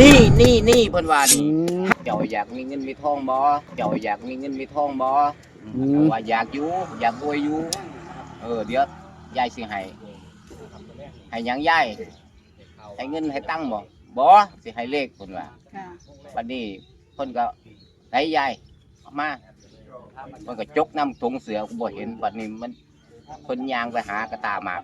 นี่นี่นี่เพิ่นว่าอืนี่มเจ้าอยากมีเงินมีทองบ่เจ้าอยากมีเงินมีทองบ่อืมว่าอยากอยู่อยากรวยอยู่เออเดี๋ยวยายสิให้ให้หยังยายให้เงินให้ตังค์บ่บ่สิให้เลขเพิ่นว่าค่ะวันนี้เพิ่นก็ให้ยายเอามาเพิ่นก็จกน้ำถุงเสือก็บ่เห็นวันนี้มันเพิ่นย่างไปหากระตาหมาก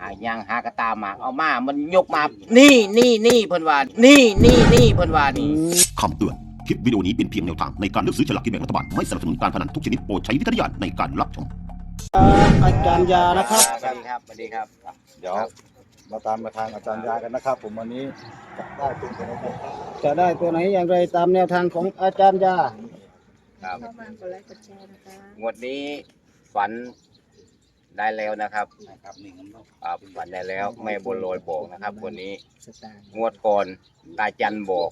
หาย่างหากระตาหมากเอามา มันยกมา นี่นี่นี่เพิ่นว่า นี่นี่นี่เพิ่นว่าอืนี่มคำเตือน คลิปวิดีโอนี้เป็นเพียงแนวทางในการเลือกซื้อฉลากกินแบ่งรัฐบาล ไม่สนับสนุนการพนันทุกชนิดโปรดใช้วิจารณญาณในการรับชม อาจารย์ยานะครับ สวัสดีครับสวัสดีครับ เดี๋ยวเราตามมาทางอาจารย์ยากันนะครับ ผมวันนี้จะได้เป็นตัวไหนครับจะได้ตัวไหนอย่างไรตามแนวทางของอาจารย์ยาครับ เข้ามากดไลค์กดแชร์นะคะ งวดนี้ฝัน ได้แล้วนะครับครับนี่งั้นเราครับฝันได้แล้วแม่บุญโรยบอกนะครับวันนี้งวดก่อนตาจันบอก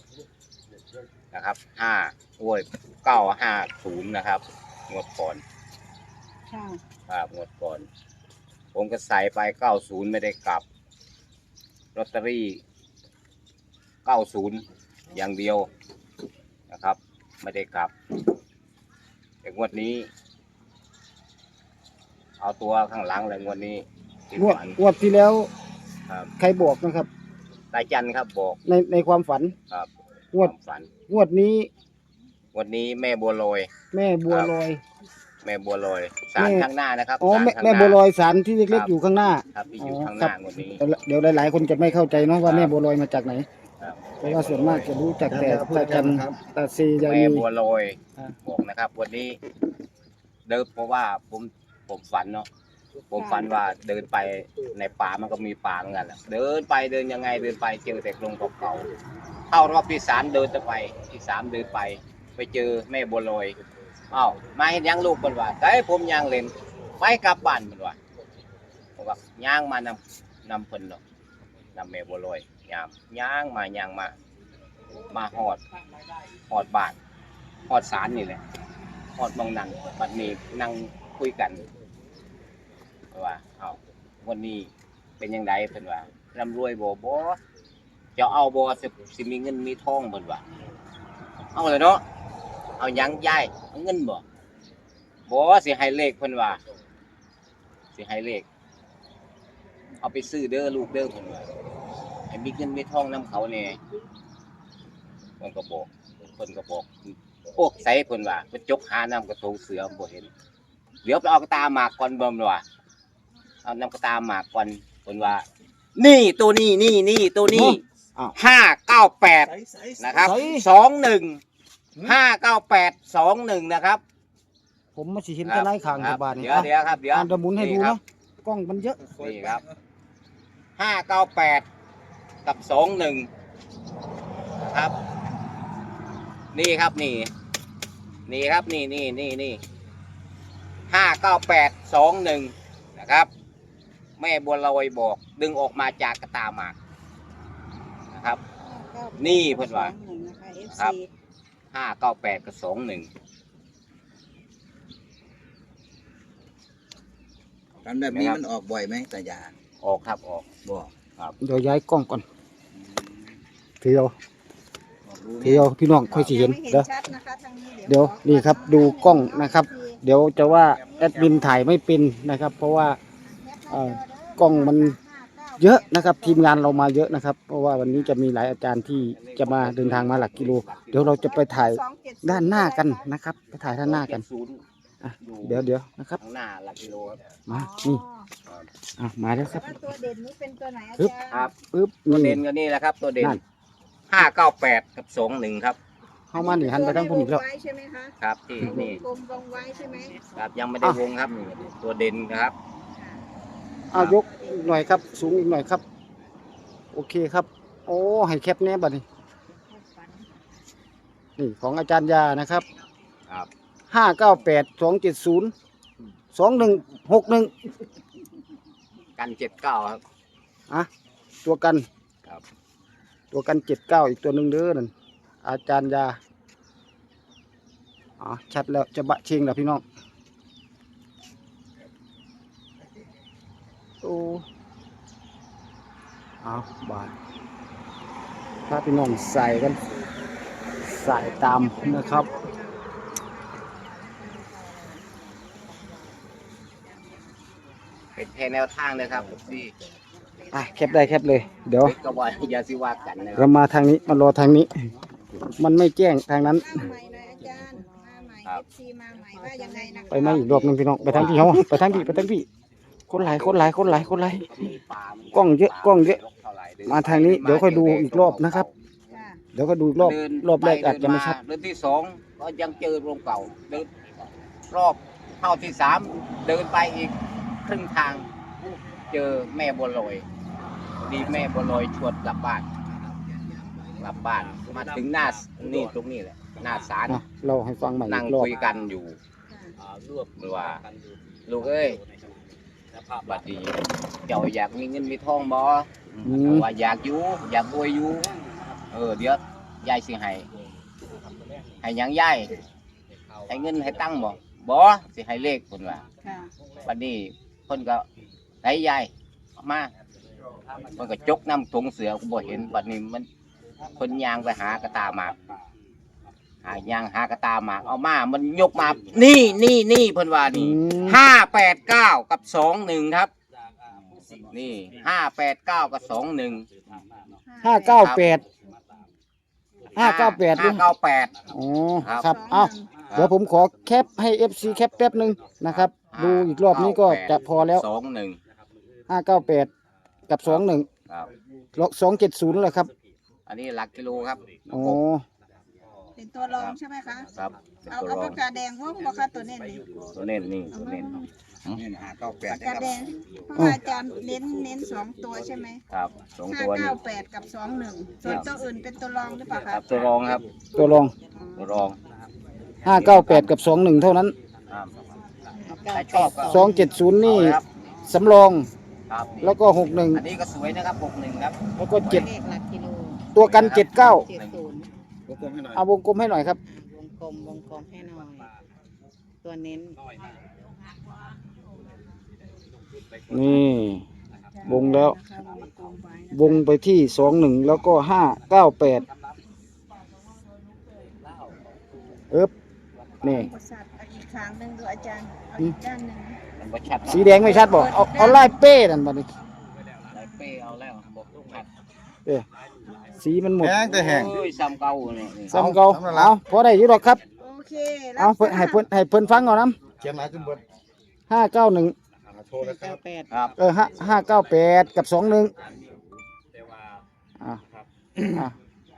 นะครับห้าโอ้ยเก้าห้าศูนย์นะครับงวดก่อนค่ะครับงวดก่อน ผมก็ใส่ไปเก้าศูนย์ไม่ได้กลับลอตเตอรี่เก้าศูนย์อย่างเดียวนะครับ ไม่ได้กลับแต่งวดนี้ เอาตัวข้างหลังเลยงวดนี้ที่งวดฝันงวดที่แล้วครับใครบอกนะครับ ตาจันครับบอกในในความฝัน ครับงวด ความฝัน งวดนี้งวดนี้แม่บัวลอย แม่บัวลอย แม่บัวลอยสารแม่ ข้างหน้านะครับอ๋อศาลแม่ข้างหแม่น้า บัวลอยสารที่เล็กครัๆบอยู่ข้างหน้า ครับที่อยู่อ๋อข้างหครัน้าบ งวดนี้ เดี๋ยวหลายๆคนจะไม่เข้าใจเนาะว่าครับ แม่บัวลอยมาจากไหนครับเพราะว่าส่วนมากจะรู้จักแต่ตาจันตาซียาแม่นีบัวลอยอ่า บอกนะครับ วันนี้เดินเพราะว่าผม ผมฝันเนาะผมฝันว่าเดินไปในป่ามันก็มีป่าเหมือนกันแหละเดินไปเดินยังไงเดินไปเจอแต่กรงเก่าๆเข้ารอบที่สามเดินจะไปที่สามเดินไป ไปเจอแม่บัวลอยอ้าวมาเห็นยังลูกมันว่าแต่ผมยางเล่นไปกลับบ้านมันว่าผมว่าย่างมานำนำเพิ่นเนาะนำแม่บัวลอยย่างย่างมาย่างมา มาหอดหอดบ้านหอดศาลนี่แหละหอดมองนั่งบัดนี้นั่งคุยกัน ว่าเอาวันนี้เป็นยังไงเพิ่นว่าร่ำรวยบ่บ่จะเอาบ่สิสิมีเงินมีทองเพิ่นว่าเอาเลยเนาะเอาหยังยายเอาเงินบ่บ่สิให้เลขเพิ่นว่าสิให้เลข เอาไปซื้อเด้อลูกเด้อเพิ่นว่าให้มีเงินมีทองนํเขาแน่เพิ่นก็บอกเพิ่นก็บอกโอ้ใส่เพิ่นว่าเพิ่นจกหาน้ำกระทงเสือบ่เห็นเดี๋ยวไปเอากระตาหมากก่อนเบิ่มว่า เอาน้ำกระตาหมากก่อนเพิ่นว่า นี่ตัวนี้นี่นี่ตัวนี้อ้าวห้าเก้าแปดนะครับใส่ สองหนึ่งห้าเก้าแปดสองหนึ่งนะครับผมมาสิเห็นจะไล่ขางคกัรับบานเดี๋ยวเดี๋ยวครับเดี๋ยวอ่านระบุนให้ดูครัเนาะกล้องมันเยอะ นี่ครับ ห้าเก้าแปดกับสองหนึ่งนะครับ นี่ครับนี่ นี่ครับนี่นี่นี่นี่ห้าเก้าแปดสองหนึ่งนะครับ แม่บัวลอยบอก ดึงออกมาจากกระตาหมากนะครับ นี่เพิ่นว่าหนึ่งนะคะ FC ครับห้าเก้าแปดกับสองหนึ่งกันแบบนี้มันออกบ่อยไหมตายาออกครับออก บอกเดี๋ยวย้ายกล้องก่อนถือเอาถือเอาพี่น้องค่อยสิเห็นไม่เห็นเด้อชัดนะคะทางนี้เดี๋ยวนี่ครับดูกล้องนะครับ เดี๋ยวจะว่าแอดมินถ่ายไม่เป็นนะครับ เพราะว่าเอ่อ กล้องมันเยอะนะครับ ทีมงานเรามาเยอะนะครับ เพราะว่าวันนี้จะมีหลายอาจารย์ที่จะมาเดินทางมาหลักกิโล เดี๋ยวเราจะไปถ่ายด้านหน้ากันนะครับ ไปถ่ายด้านหน้ากันศูนย์อะอยู่เดี๋ยวเดี๋ยวนะครับข้างหน้าหลักกิโลครับมานี่อะมาแล้วครับแล้วตัวเด่นนี้เป็นตัวไหนอาปึ๊บจารย์ครับปึ๊บตัวเด่นี่นก็นี่แหละครับ ตัวเด่นนั่นห้าเก้าแปดกับสองหนึ่งครับเข้ามาหนีหันไปทั้งคนอีกแล้วไว้ใช่ไหมคะครับที่นี่กลมวงไว้ใช่ไหมครับยังไม่ได้วงครับนี่ตัวเด่นครับ เอายกอีกหน่อยครับ สูงอีกหน่อยครับ โอเคครับ โอ้ให้แคปแน่บัดนี้นี่ของอาจารย์ยานะครับครับห้าเก้าแปดสองเจ็ดศูนย์สองหนึ่งหกหนึ่งกันเจ็ดเก้าครับอะตัวกันครับตัวกันเจ็ดเก้าอีกตัวหนึ่งเด้อนั่นอาจารย์ยาอ๋อชัดแล้วจะบะเชงแล้วพี่น้องโอ้ เอาบาทพาพี่น้องใส่กัน ใส่ตามนะครับเป็นแค่แนวทางนะครับที่อะแคปได้แคปเลย เดี๋ยวก็บอกอย่าสิว่ากันนะคเรารับมาทางนี้มารอทางนี้ มันไม่แจ้งทางนั้น มาใหม่หน่อยอาจารย์ มาใหม่เอฟซีมาใหม่ว่ายังไงนะคะไปไหมาอีกรอบหนึงพี่น้องไปทางพี่เขาไปทางพี่ไปทางพี่ คนหลายคนหลายคนหลายคนหลายกล้องเยอะกล้องเยอะ มาทางนี้เดี๋ยวค่อยดูอีกรอบนะครับจ้ะเดี๋ยวก็ดูอีกรอบเดินรอบแรกอาจจะไม่ชัด เดินที่สองก็ยังเจอโรงเก่าเดินรอบเท่าที่สามเดินไปอีกครึ่งทาง เจอแม่บัวลอยดีแม่บัวลอยชวนกลับบ้านกลับบ้านมาถึงหน้านี่ตรงนี้แหละหน้าศาลอะเราให้ฟังใหม่นั่งอีกรอบคุยกันอยู่ว่าลูกเอ้ย บัดนี้เจ้าอยากมีเงินมีทองบ่อว่าอยากอยู่อยากรวยอยู่เออเดี๋ยวยายสิให้ให้หยังยายให้เงินให้ตังค์บ่บ่สิให้เลขเพิ่นว่าค่ะบัดนี้เพิ่นก็ให้ยายเอามาเพิ่นก็จกน้ำถุงเสือก็บ่เห็นบัดนี้มันเพิ่นย่างไปหากระตาหมาก หาย่างหากระตาหมากเอามา มันยกมา นี่นี่นี่เพิ่นว่าอืนี่มห้าแปดเก้ากับสองหนึ่งครับ นี่ห้าแปดเก้ากับสองหนึ่งห้าเก้าแปดห้าเก้าแปดห้าเก้าแปดอ๋อครับครับเอ้าเดี๋ยวผมขอแคปให้ FC แคปแป๊บหนึ่งนะครับ ดูอีกรอบนี้ก็จะพอแล้วสองหนึ่งห้าเก้าแปดกับสองหนึ่งครับสองเจ็ดศูนย์เหรอครับ อันนี้หลักกิโลครับอ๋อ เป็นตัวรองใช่ไหมคะ ครับเอาตัวเอารอปางกกาแดงว่องบ่คะตัวเน้นนี่ตัวเน้นนี่เอาตัวมาเน้นปากกาแดงเพราะว่าอาจารย์เน้นเน้นสองตัวใช่ไหมครับสองห้าตัวนี่เก้าแปดกับสองหนึ่งส่วนตัวอื่นเป็นตัวรองหรือเปล่าคคะรับตัวรองครับตัวรอง ตัวรองห้าเก้าแปดกับสองหนึ่งเท่านั้น ครับถ้าชอบก็สองเจ็ดศูนย์นี่เอาเลยครับสำรอง ครับแล้วก็หกหนึ่งอันนี้ก็สวยนะครับหกหนึ่งครับแล้วก็เจ็ดเลขหลักกิโลตัวกันเจ็ดเก้าเจ็ดศูนย์เอาวงกลมให้หน่อยครับ วงกลมวงกลมให้หน่อย ตัวเน้นนี่วงแล้วนะคะวงกลมไว้นะวงไปที่สองหนึ่งแล้วก็ห้าเก้าแปดเอ๊บนี่ประสาทเอาอีกครั้งหนึ่งดูอาจารย์ เอาอีกด้านหนึ่งมันก็ชัดนะสีแดงไม่ชัดบอกเอาเอาไล่เป้นั่นบัดนี้ได้เป้เอาแล้วบอกชัด เอ้สีมันหมดแห้งแต่แห้งเอ้ยซ้ำเก่าเนี่ยนี่ซ้ำเก่าเอาเอาเอาเอาพอได้อยู่หรอกครับ โอเคเอาเพิ่นให้เพิ่นให้เพิ่นฟังก่อนนะเขียนหลายจนเบิดห้าเก้าหนึ่งอ่าโทรเลยคเก้ารับแปดครับเออห้าห้าเก้าแปดกับสองหนึ่งอะอะ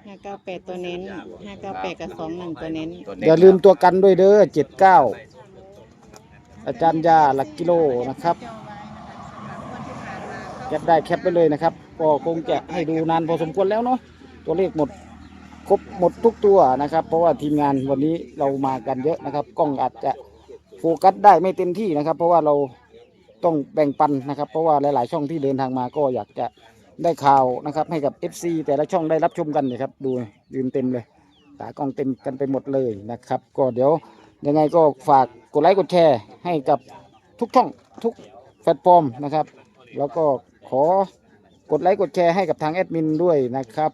ห้าเก้าแปดตัวเน้นห้าเก้าแปดกับสองหนึ่งตัวเน้นตัวเน้นอย่าลืมตัวกันด้วยเด้อเจ็ดเก้าอาจารย์ยาหลักกิโลนะครับ จอไว้ แคปได้แคปไปเลยนะครับ ก็คงจะให้ดูนานพอสมควรแล้วเนาะตัวเลขหมดครบหมดทุกตัวนะครับ เพราะว่าทีมงานวันนี้เรามากันเยอะนะครับ กล้องอาจจะโฟกัสได้ไม่เต็มที่นะครับ เพราะว่าเราต้องแบ่งปันนะครับ เพราะว่าหลาย ๆ ช่องที่เดินทางมาก็อยากจะได้ข่าวนะครับ ให้กับ FC แต่ละช่องได้รับชมกันนะครับ ดูยืนเต็มเลยตากล้องเต็มกันไปหมดเลยนะครับ ก็เดี๋ยวยังไงก็ฝากกดไลค์กดแชร์ให้กับทุกช่องทุกแพลตฟอร์มนะครับ แล้วก็ ขอกดไลค์กดแชร์ให้กับทางแอดมินด้วยนะครับ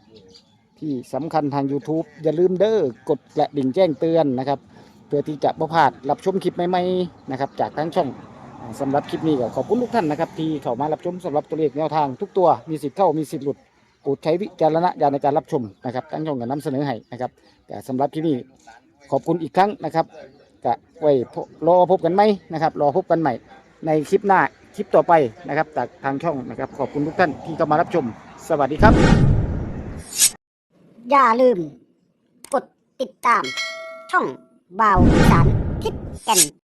ที่สำคัญทาง YouTube อย่าลืมเด้อกดกระดิ่งแจ้งเตือนนะครับ เพื่อที่จะประพลาดรับชมคลิปใหม่ๆนะครับ จากทั้งช่องสำหรับคลิปนี้ก็ขอบคุณทุกท่านนะครับ ที่เข้ามารับชมสำหรับตัวเลขแนวทางทุกตัวมีสิทธิ์เข้ามีสิทธิ์หลุดโปรดใช้วิจารณญาณในการรับชมนะครับทั้งช่องก็นำเสนอให้นะครับแต่สำหรับที่นี่ขอบคุณอีกครั้งนะครับก็ไว้รอพบกันไหมนะครับ รอพบกันใหม่ในคลิปหน้า คลิปต่อไปนะครับจากทางช่องนะครับ ขอบคุณทุกท่านที่เข้ามารับชม สวัสดีครับ อย่าลืม กดติดตาม ช่องบาวสารทิศแก่น